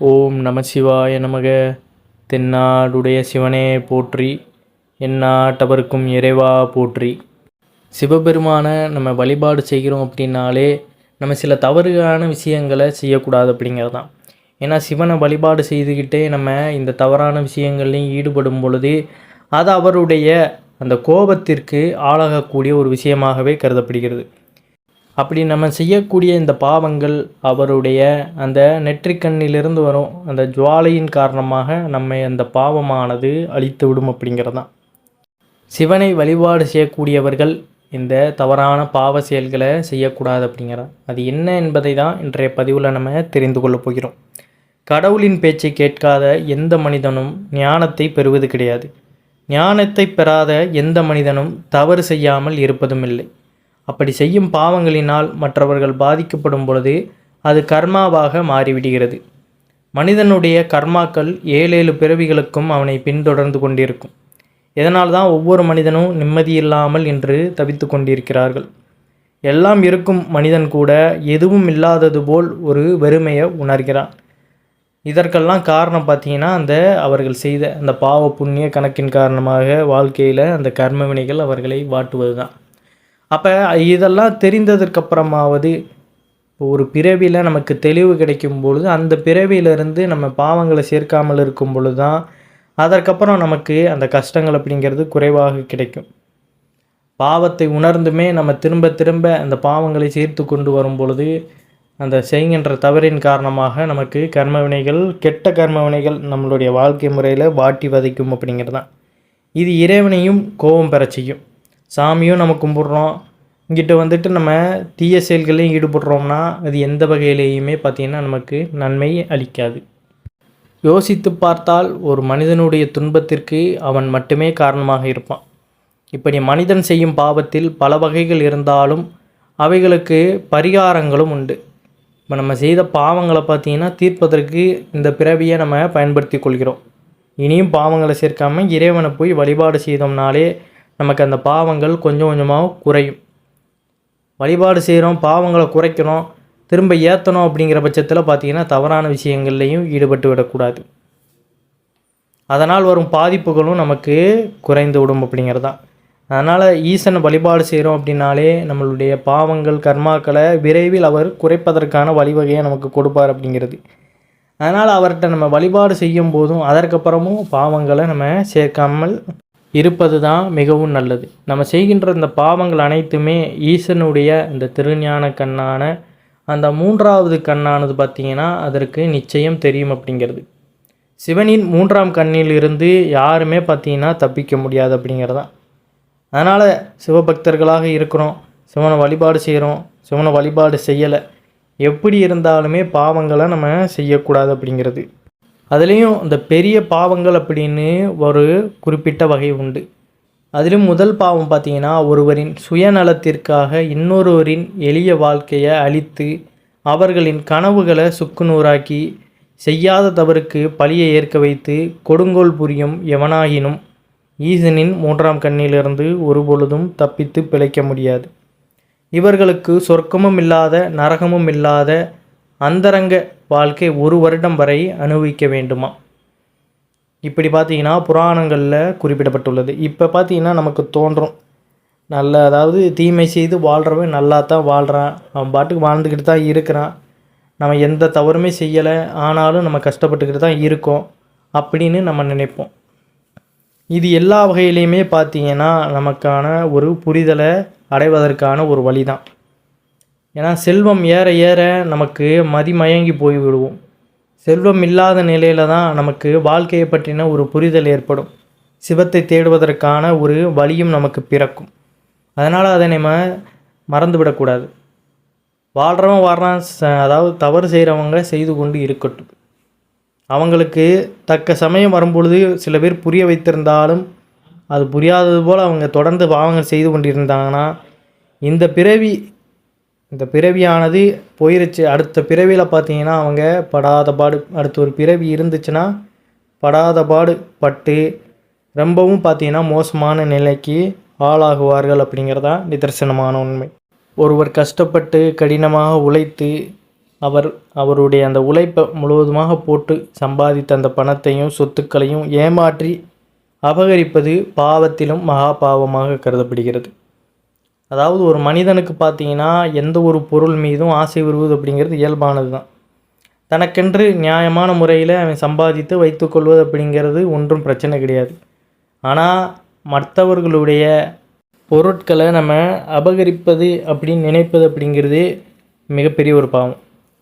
ஓம் நமசிவாய நமக. தென்னாடுடைய சிவனே போற்றி என்னாட்டவருக்கும் இறைவா போற்றி. சிவபெருமானை நம்ம வழிபாடு செய்கிறோம் அப்படின்னாலே நம்ம சில தவறுகான விஷயங்களை செய்யக்கூடாது அப்படிங்கிறது தான் ஏன்னா சிவனை வழிபாடு செய்துக்கிட்டே நம்ம இந்த தவறான விஷயங்கள்லையும் ஈடுபடும் பொழுது அது அவருடைய அந்த கோபத்திற்கு ஆளாகக்கூடிய ஒரு விஷயமாகவே கருதப்படுகிறது. அப்படி நம்ம செய்யக்கூடிய இந்த பாவங்கள் அவருடைய அந்த நெற்றிக்கண்ணிலிருந்து வரும் அந்த ஜுவாலையின் காரணமாக நம்மை அந்த பாவமானது அழித்து விடும் அப்படிங்கிறது தான் சிவனை வழிபாடு செய்யக்கூடியவர்கள் இந்த தவறான பாவ செயல்களை செய்யக்கூடாது அப்படிங்கிறது அது என்ன என்பதை தான் இன்றைய பதிவில் நம்ம தெரிந்து கொள்ளப் போகிறோம். கடவுளின் பேச்சை கேட்காத எந்த மனிதனும் ஞானத்தை பெறுவது கிடையாது. ஞானத்தை பெறாத எந்த மனிதனும் தவறு செய்யாமல் இருப்பதும் இல்லை. அப்படி செய்யும் பாவங்களினால் மற்றவர்கள் பாதிக்கப்படும் பொழுது அது கர்மாவாக மாறிவிடுகிறது. மனிதனுடைய கர்மாக்கள் ஏழேழு பிறவிகளுக்கும் அவனை பின்தொடர்ந்து கொண்டிருக்கும். இதனால் தான் ஒவ்வொரு மனிதனும் நிம்மதியில்லாமல் இன்று தவித்து கொண்டிருக்கிறார்கள். எல்லாம் இருக்கும் மனிதன் கூட எதுவும் இல்லாதது போல் ஒரு வெறுமையை உணர்கிறான். இதற்கெல்லாம் காரணம் பார்த்தீங்கன்னா அந்த அவர்கள் செய்த அந்த பாவ புண்ணிய கணக்கின் காரணமாக வாழ்க்கையில் அந்த கர்ம வினைகள் அவர்களை வாட்டுவது தான் அப்போ இதெல்லாம் தெரிந்ததற்கப்புறமாவது ஒரு பிறவியில் நமக்கு தெளிவு கிடைக்கும் பொழுது அந்த பிறவியிலிருந்து நம்ம பாவங்களை சேர்க்காமல் இருக்கும் பொழுது தான் அதற்கப்புறம் நமக்கு அந்த கஷ்டங்கள் அப்படிங்கிறது குறைவாக கிடைக்கும். பாவத்தை உணர்ந்துமே நம்ம திரும்ப திரும்ப அந்த பாவங்களை சேர்த்து கொண்டு வரும் பொழுது அந்த செய்கின்ற தவறின் காரணமாக நமக்கு கர்ம வினைகள் கெட்ட கர்ம வினைகள் நம்மளுடைய வாழ்க்கை முறையில் வாட்டி வதைக்கும் அப்படிங்கிறது தான் இது இறைவனையும் கோபம் பெற செய்யும். சாமியும் நம்ம கும்பிட்றோம். இங்கிட்ட வந்துட்டு நம்ம தீய செயல்களையும் ஈடுபடுறோம்னா அது எந்த வகையிலேயுமே பார்த்திங்கன்னா நமக்கு நன்மை அளிக்காது. யோசித்து பார்த்தால் ஒரு மனிதனுடைய துன்பத்திற்கு அவன் மட்டுமே காரணமாக இருப்பான். இப்படி மனிதன் செய்யும் பாவத்தில் பல வகைகள் இருந்தாலும் அவைகளுக்கு பரிகாரங்களும் உண்டு. இப்போ நம்ம செய்த பாவங்களை பார்த்தீங்கன்னா தீர்ப்பதற்கு இந்த பிறவியை நம்ம பயன்படுத்தி கொள்கிறோம். இனியும் பாவங்களை சேர்க்காமல் இறைவனை போய் வழிபாடு செய்தோம்னாலே நமக்கு அந்த பாவங்கள் கொஞ்சம் கொஞ்சமாக குறையும். வழிபாடு செய்கிறோம் பாவங்களை குறைக்கணும் திரும்ப ஏற்றணும் அப்படிங்கிற பட்சத்தில் பார்த்தீங்கன்னா தவறான விஷயங்கள்லையும் ஈடுபட்டு விடக்கூடாது. அதனால் வரும் பாதிப்புகளும் நமக்கு குறைந்து விடும் அப்படிங்கிறது தான் அதனால் ஈசனை வழிபாடு செய்கிறோம் அப்படின்னாலே நம்மளுடைய பாவங்கள் கர்மாக்களை விரைவில் அவர் குறைப்பதற்கான வழிவகையை நமக்கு கொடுப்பார் அப்படிங்கிறது. அதனால் அவர்கிட்ட நம்ம வழிபாடு செய்யும் போதும் அதற்கப்புறமும் பாவங்களை நம்ம சேர்க்காமல் இருப்பது தான் மிகவும் நல்லது. நம்ம செய்கின்ற இந்த பாவங்கள் அனைத்துமே ஈசனுடைய இந்த திருஞான கண்ணான அந்த மூன்றாவது கண்ணானது பார்த்திங்கன்னா அதற்கு நிச்சயம் தெரியும் அப்படிங்கிறது. சிவனின் மூன்றாம் கண்ணில் இருந்து யாருமே பார்த்திங்கன்னா தப்பிக்க முடியாது அப்படிங்கிறதான். அதனால் சிவபக்தர்களாக இருக்கிறோம் சிவனை வழிபாடு செய்கிறோம் சிவனை வழிபாடு செய்யலை. எப்படி இருந்தாலுமே பாவங்களை நம்ம செய்யக்கூடாது அப்படிங்கிறது. அதுலேயும் இந்த பெரிய பாவங்கள் அப்படின்னு ஒரு குறிப்பிட்ட வகை உண்டு. அதிலும் முதல் பாவம் பார்த்தீங்கன்னா ஒருவரின் சுயநலத்திற்காக இன்னொருவரின் எளிய வாழ்க்கையை அழித்து அவர்களின் கனவுகளை சுக்குநூறாக்கி செய்யாத தவறுக்கு பழியை ஏற்க வைத்து கொடுங்கோல் புரியும் எவனாயினும் ஈசனின் மூன்றாம் கண்ணிலிருந்து ஒருபொழுதும் தப்பித்து பிழைக்க முடியாது. இவர்களுக்கு சொர்க்கமும் இல்லாத நரகமும் இல்லாத அந்தரங்க வாழ்க்கை ஒரு வருடம் வரை அனுபவிக்க வேண்டுமா? இப்படி பார்த்தீங்கன்னா புராணங்களில் குறிப்பிடப்பட்டுள்ளது. இப்போ பார்த்தீங்கன்னா நமக்கு தோன்றும். நல்ல அதாவது தீமை செய்து வாழ்கிறவன் நல்லா தான் வாழ்கிறான் அவன் பாட்டுக்கு வாழ்ந்துக்கிட்டு தான் இருக்கிறான். நம்ம எந்த தவறுமே செய்யலை. ஆனாலும் நம்ம கஷ்டப்பட்டுக்கிட்டு தான் இருக்கோம் அப்படின்னு நம்ம நினைப்போம். இது எல்லா வகையிலையுமே பார்த்தீங்கன்னா நமக்கான ஒரு புரிதலை அடைவதற்கான ஒரு வழி தான் ஏன்னா செல்வம் ஏற ஏற நமக்கு மதிமயங்கி போய் விடுவோம் செல்வம் இல்லாத நிலையில தான் நமக்கு வாழ்க்கையை பற்றின ஒரு புரிதல் ஏற்படும். சிவத்தை தேடுவதற்கான ஒரு வழியும் நமக்கு பிறக்கும். அதனால் அதை நம்ம மறந்து விடக்கூடாது வாழ்கிறவன் வாழ்றான் அதாவது தவறு செய்கிறவங்க செய்து கொண்டு இருக்கட்டும். அவங்களுக்கு தக்க சமயம் வரும்பொழுது சில பேர் புரிய வைத்திருந்தாலும் அது புரியாதது போல் அவங்க தொடர்ந்து பாவங்கள் செய்து கொண்டிருந்தாங்கன்னா இந்த பிறவி இந்த பிறவியானது போயிருச்சு. அடுத்த பிறவியில் பார்த்தீங்கன்னா அவங்க படாத பாடு அடுத்த ஒரு பிறவி இருந்துச்சுன்னா படாத பாடு பட்டு ரொம்பவும் பார்த்தீங்கன்னா மோசமான நிலைக்கு ஆளாகுவார்கள் அப்படிங்கிறதா நிதர்சனமான உண்மை. ஒருவர் கஷ்டப்பட்டு கடினமாக உழைத்து அவர் அவருடைய அந்த உழைப்பை முழுவதுமாக போட்டு சம்பாதித்த அந்த பணத்தையும் சொத்துக்களையும் ஏமாற்றி அபகரிப்பது பாவத்திலும் மகா பாவமாக கருதப்படுகிறது. அதாவது ஒரு மனிதனுக்கு பார்த்தீங்கன்னா எந்த ஒரு பொருள் மீதும் ஆசை வருவது அப்படிங்கிறது இயல்பானது தான் தனக்கென்று நியாயமான முறையில் அவன் சம்பாதித்து வைத்துக்கொள்வது அப்படிங்கிறது ஒன்றும் பிரச்சனை கிடையாது. ஆனால் மற்றவர்களுடைய பொருட்களை நம்ம அபகரிப்பது அப்படின்னு நினைப்பது அப்படிங்கிறது மிகப்பெரிய ஒரு பாவம்.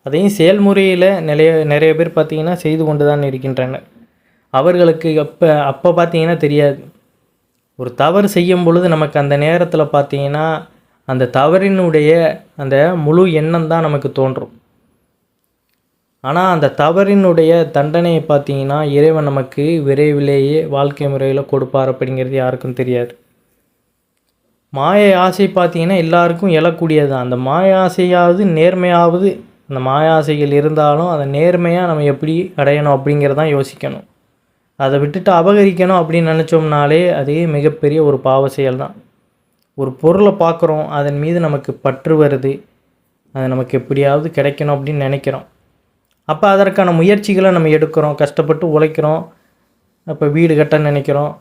அதையும் செயல்முறையில் நிறைய நிறைய பேர் பார்த்திங்கன்னா செய்து கொண்டு தான் இருக்கின்றனர். அவர்களுக்கு அப்போ அப்போ பார்த்தீங்கன்னா தெரியாது. ஒரு தவறு செய்யும் பொழுது நமக்கு அந்த நேரத்தில் பார்த்தீங்கன்னா அந்த தவறினுடைய அந்த முழு எண்ணம் தான் நமக்கு தோன்றும். ஆனால் அந்த தவறினுடைய தண்டனையை பார்த்தீங்கன்னா இறைவன் நமக்கு விரைவிலேயே வாழ்க்கை முறையில் கொடுப்பார் அப்படிங்கிறது யாருக்கும் தெரியாது. மாய ஆசை பார்த்தீங்கன்னா எல்லாருக்கும் எழக்கூடியது தான். அந்த மாய ஆசையாவது நேர்மையாவது அந்த மாய ஆசைகள் இருந்தாலும் அதை நேர்மையாக நம்ம எப்படி அடையணும் அப்படிங்கிறதான் யோசிக்கணும். அதை விட்டுட்டு அபகரிக்கணும் அப்படின்னு நினச்சோம்னாலே அதே மிகப்பெரிய ஒரு பாவ செயல் தான் ஒரு பொருளை பார்க்குறோம் அதன் மீது நமக்கு பற்று வருது. அது நமக்கு எப்படியாவது கிடைக்கணும் அப்படின்னு நினைக்கிறோம். அப்போ அதற்கான முயற்சிகளை நம்ம எடுக்கிறோம் கஷ்டப்பட்டு உழைக்கிறோம். அப்போ வீடு கட்ட நினைக்கிறோம்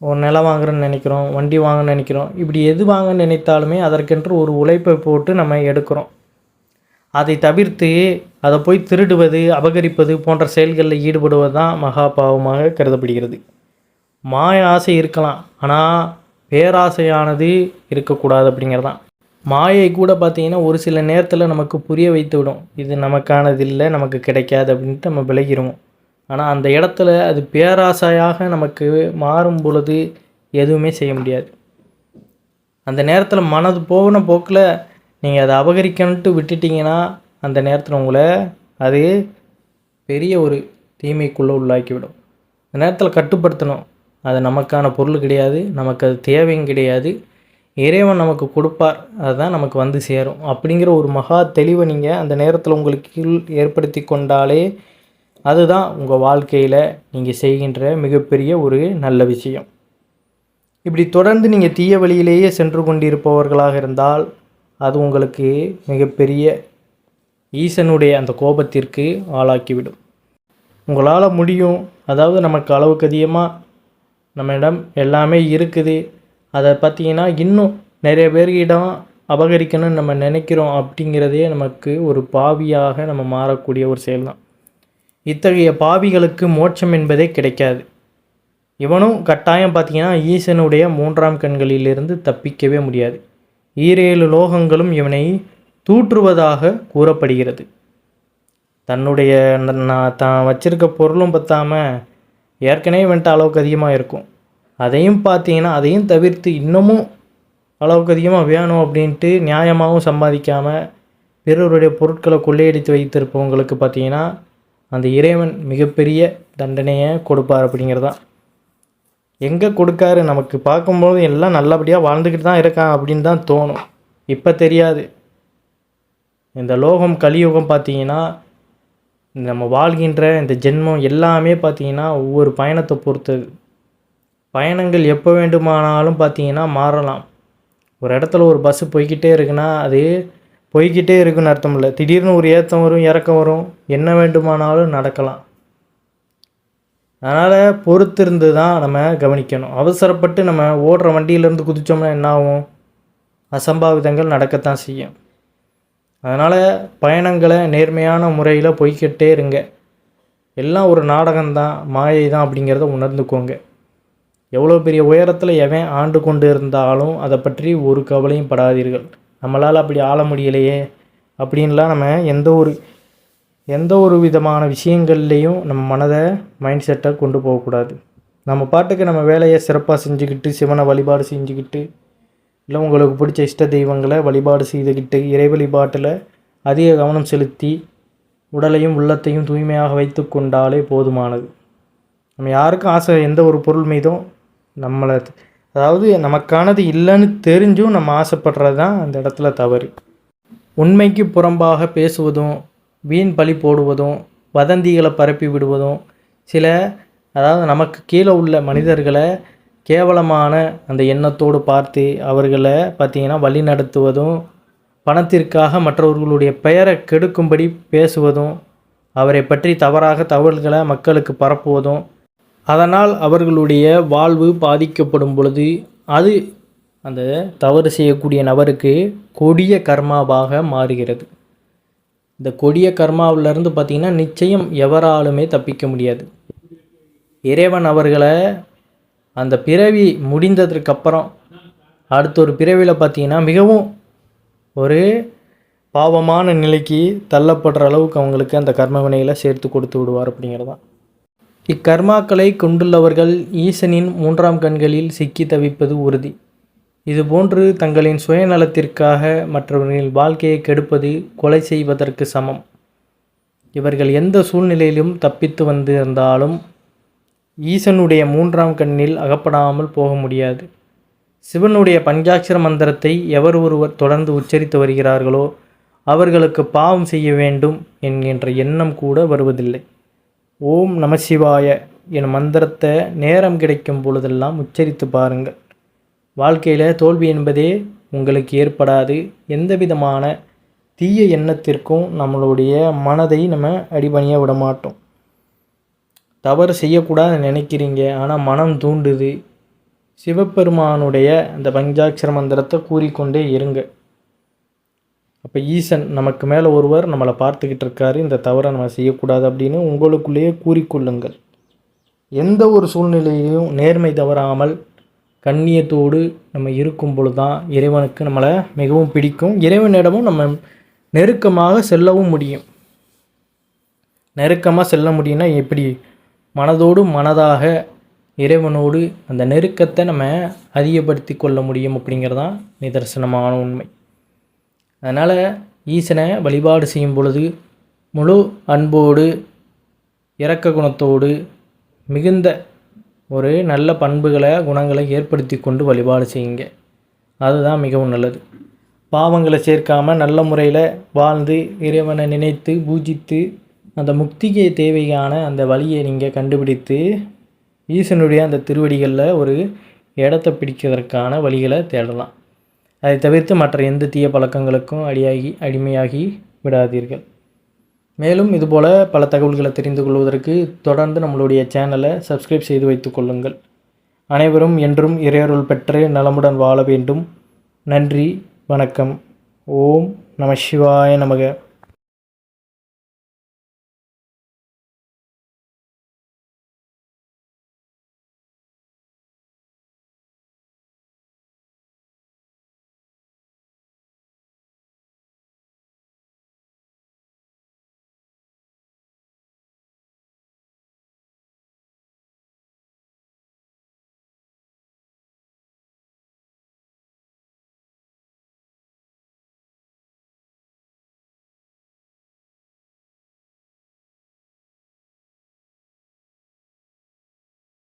ஒரு நிலம் வாங்குறேன்னு நினைக்கிறோம் வண்டி வாங்கன்னு நினைக்கிறோம். இப்படி எது வாங்க நினைத்தாலுமே அதற்கென்று ஒரு உழைப்பை போட்டு நம்ம எடுக்கிறோம். அதை தவிர்த்து அதை போய் திருடுவது அபகரிப்பது போன்ற செயல்களில் ஈடுபடுவது தான் மகா பாவமாக கருதப்படுகிறது. மாய ஆசை இருக்கலாம் ஆனால் பேராசையானது இருக்கக்கூடாது அப்படிங்கிறது தான் மாயை கூட பார்த்தீங்கன்னா ஒரு சில நேரத்தில் நமக்கு புரிய வைத்து விடும் இது நமக்கானது இல்லை நமக்கு கிடைக்காது அப்படின்ட்டு நம்ம விலகிடுவோம் ஆனால் அந்த இடத்துல அது பேராசையாக நமக்கு மாறும் பொழுது எதுவுமே செய்ய முடியாது. அந்த நேரத்தில் மனது போகின போக்கில் நீங்கள் அதை அபகரிக்கணுன்ட்டு விட்டுட்டிங்கன்னா அந்த நேரத்தில் உங்களை அது பெரிய ஒரு தீமைக்குள்ளே உள்ளாக்கிவிடும். அந்த நேரத்தில் கட்டுப்படுத்தணும். அது நமக்கான பொருள் கிடையாது நமக்கு அது தேவையும் கிடையாது. இறைவன் நமக்கு கொடுப்பார் அதுதான் நமக்கு வந்து சேரும். அப்படிங்கிற ஒரு மகா தெளிவை நீங்கள் அந்த நேரத்தில் உங்களுக்கு ஏற்படுத்தி கொண்டாலே அதுதான் உங்கள் வாழ்க்கையில் நீங்கள் செய்கின்ற மிகப்பெரிய ஒரு நல்ல விஷயம். இப்படி தொடர்ந்து நீங்கள் தீய வழியிலேயே சென்று கொண்டிருப்பவர்களாக இருந்தால் அது உங்களுக்கு மிகப்பெரிய ஈசனுடைய அந்த கோபத்திற்கு ஆளாக்கிவிடும். உங்களால் முடியும். அதாவது நமக்கு அளவுக்கு அதிகமாக நம்மிடம் எல்லாமே இருக்குது. அதை பார்த்தீங்கன்னா இன்னும் நிறைய பேர்கிடம் அபகரிக்கணும்னு நம்ம நினைக்கிறோம் அப்படிங்கிறதே நமக்கு ஒரு பாவியாக நம்ம மாறக்கூடிய ஒரு செயல் தான் இத்தகைய பாவிகளுக்கு மோட்சம் என்பதே கிடைக்காது. இவனும் கட்டாயம் பார்த்தீங்கன்னா ஈசனுடைய மூன்றாம் கண்களிலிருந்து தப்பிக்கவே முடியாது. ஈரேழு லோகங்களும் இவனை தூற்றுவதாக கூறப்படுகிறது. தன்னுடைய நான் தான் வச்சிருக்க பொருளும் பற்றாமல் ஏற்கனவே வந்துட்டு அளவுக்கு அதிகமாக இருக்கும். அதையும் பார்த்தீங்கன்னா அதையும் தவிர்த்து இன்னமும் அளவுக்கு அதிகமாக வேணும் அப்படின்ட்டு நியாயமாகவும் சம்பாதிக்காமல் பிறருடைய பொருட்களை கொள்ளையடித்து வைத்திருப்பவங்களுக்கு பார்த்தீங்கன்னா அந்த இறைவன் மிகப்பெரிய தண்டனையை கொடுப்பார் அப்படிங்கிறதான். எங்கே கொடுக்காரு? நமக்கு பார்க்கும்போது எல்லாம் நல்லபடியாக வாழ்ந்துக்கிட்டு தான் இருக்கான் அப்படின்னு தான் தோணும். இப்போ தெரியாது. இந்த லோகம் கலியுகம் பார்த்தீங்கன்னா நம்ம வாழ்கின்ற இந்த ஜென்மம் எல்லாமே பார்த்தீங்கன்னா ஒவ்வொரு பயணத்தை பொறுத்தது. பயணங்கள் எப்போ வேண்டுமானாலும் பார்த்தீங்கன்னா மாறலாம். ஒரு இடத்துல ஒரு பஸ்ஸு போய்கிட்டே இருக்குன்னா அது போய்கிட்டே இருக்குன்னு அர்த்தம் இல்லை. திடீர்னு ஒரு ஏற்றம் வரும் இறக்கம் வரும். என்ன வேண்டுமானாலும் நடக்கலாம். அதனால் பொறுத்திருந்து தான் நம்ம கவனிக்கணும். அவசரப்பட்டு நம்ம ஓடுற வண்டியிலேருந்து குதித்தோம்னா என்ன ஆகும் அசம்பாவிதங்கள் நடக்கத்தான் செய்யும். அதனால் பயணங்களை நேர்மையான முறையில் போய்கிட்டே இருங்க. எல்லாம் ஒரு நாடகம்தான் மாயை தான் அப்படிங்கிறத உணர்ந்துக்கோங்க. எவ்வளோ பெரிய உயரத்தில் எவன் ஆண்டு கொண்டு இருந்தாலும் அதை பற்றி ஒரு கவலையும் படாதீர்கள். நம்மளால் அப்படி ஆள முடியலையே அப்படின்லாம் நம்ம எந்த ஒரு எந்த ஒரு விதமான விஷயங்கள்லேயும் நம்ம மனதை மைண்ட் செட்டை கொண்டு போகக்கூடாது. நம்ம பாட்டுக்கு நம்ம வேலையை சிறப்பாக செஞ்சுக்கிட்டு சிவனை வழிபாடு செஞ்சுக்கிட்டு இல்லை உங்களுக்கு பிடிச்ச இஷ்ட தெய்வங்களை வழிபாடு செய்துக்கிட்டு இறை வழிபாட்டில் அதிக கவனம் செலுத்தி உடலையும் உள்ளத்தையும் தூய்மையாக வைத்து கொண்டாலே போதுமானது. நம்ம யாருக்கும் ஆசை எந்த ஒரு பொருள் மீதும் நம்மளை அதாவது நமக்கானது இல்லைன்னு தெரிஞ்சும் நம்ம ஆசைப்படுறது தான் அந்த இடத்துல தவறு. உண்மைக்கு புறம்பாக பேசுவதும் வீண் பழி போடுவதும் வதந்திகளை பரப்பி விடுவதும் சில அதாவது நமக்கு கீழே உள்ள மனிதர்களை கேவலமான அந்த எண்ணத்தோடு பார்த்து அவர்களை பார்த்திங்கன்னா வழி நடத்துவதும் பணத்திற்காக மற்றவர்களுடைய பெயரை கெடுக்கும்படி பேசுவதும் அவரை பற்றி தவறாக தகவல்களை மக்களுக்கு பரப்புவதும் அதனால் அவர்களுடைய வாழ்வு பாதிக்கப்படும் பொழுது அது அந்த தவறு செய்யக்கூடிய நபருக்கு கொடிய கர்மாவாக மாறுகிறது. இந்த கொடிய கர்மாவிலேருந்து பார்த்திங்கன்னா நிச்சயம் எவராலுமே தப்பிக்க முடியாது. இறைவன் அவர்களை அந்த பிறவி முடிந்ததற்கப்புறம் அடுத்த ஒரு பிறவியில் பார்த்தீங்கன்னா மிகவும் ஒரு பாவமான நிலைக்கு தள்ளப்படுற அளவுக்கு அவங்களுக்கு அந்த கர்ம வினைகளை சேர்த்து கொடுத்து விடுவார் அப்படிங்கிறதான். இக்கர்மாக்களை கொண்டுள்ளவர்கள் ஈசனின் மூன்றாம் கண்களில் சிக்கி தவிப்பது உறுதி. இதுபோன்று தங்களின் சுயநலத்திற்காக மற்றவர்களின் வாழ்க்கையை கெடுப்பது கொலை செய்வதற்கு சமம். இவர்கள் எந்த சூழ்நிலையிலும் தப்பித்து வந்திருந்தாலும் ஈசனுடைய மூன்றாம் கண்ணில் அகப்படாமல் போக முடியாது. சிவனுடைய பஞ்சாட்சர மந்திரத்தை எவர் ஒருவர் தொடர்ந்து உச்சரித்து வருகிறார்களோ அவர்களுக்கு பாவம் செய்ய வேண்டும் என்கின்ற எண்ணம் கூட வருவதில்லை. ஓம் நமசிவாய என் மந்திரத்தை நேரம் கிடைக்கும் பொழுதெல்லாம் உச்சரித்து பாருங்கள். வாழ்க்கையில் தோல்வி என்பதே உங்களுக்கு ஏற்படாது. எந்த விதமான தீய எண்ணத்திற்கும் நம்மளுடைய மனதை நம்ம அடிபணிய விட மாட்டோம் தவறு செய்யக்கூடாதுன்னு நினைக்கிறீங்க. ஆனால் மனம் தூண்டுது. சிவபெருமானுடைய அந்த பஞ்சாட்சர மந்திரத்தை கூறிக்கொண்டே இருங்க. அப்போ ஈசன் நமக்கு மேலே ஒருவர் நம்மளை பார்த்துக்கிட்டு இருக்காரு. இந்த தவறை நம்ம செய்யக்கூடாது அப்படின்னு உங்களுக்குள்ளேயே கூறிக்கொள்ளுங்கள். எந்த ஒரு சூழ்நிலையிலும் நேர்மை தவறாமல் கண்ணியத்தோடு நம்ம இருக்கும் பொழுது தான் இறைவனுக்கு நம்மளை மிகவும் பிடிக்கும். இறைவனிடமும் நம்ம நெருக்கமாக செல்லவும் முடியும். நெருக்கமாக செல்ல முடியும்னா எப்படி? மனதோடு மனதாக இறைவனோடு அந்த நெருக்கத்தை நம்ம அதிகப்படுத்தி கொள்ள முடியும் அப்படிங்கிறதான் நிதர்சனமான உண்மை. அதனால் ஈசனை வழிபாடு செய்யும் பொழுது முழு அன்போடு இறக்க குணத்தோடு மிகுந்த ஒரு நல்ல பண்புகளை குணங்களை ஏற்படுத்தி கொண்டு வழிபாடு செய்யுங்க. அதுதான் மிகவும் நல்லது. பாவங்களை சேர்க்காமல் நல்ல முறையில் வாழ்ந்து இறைவனை நினைத்து பூஜித்து அந்த முக்திக்கு தேவையான அந்த வழியை நீங்கள் கண்டுபிடித்து ஈசனுடைய அந்த திருவடிகளில் ஒரு இடத்தை பிடிக்கிறதற்கான வழிகளை தேடலாம். அதை தவிர்த்து மற்ற எந்த தீய பழக்கங்களுக்கும் அடியாகி அடிமையாகி விடாதீர்கள். மேலும் இதுபோல் பல தகவல்களை தெரிந்து கொள்வதற்கு தொடர்ந்து நம்மளுடைய சேனலை சப்ஸ்கிரைப் செய்து வைத்துக் கொள்ளுங்கள். அனைவரும் என்றும் இறையருள் பெற்று நலமுடன் வாழ வேண்டும். நன்றி வணக்கம். ஓம் நம சிவாய நமக.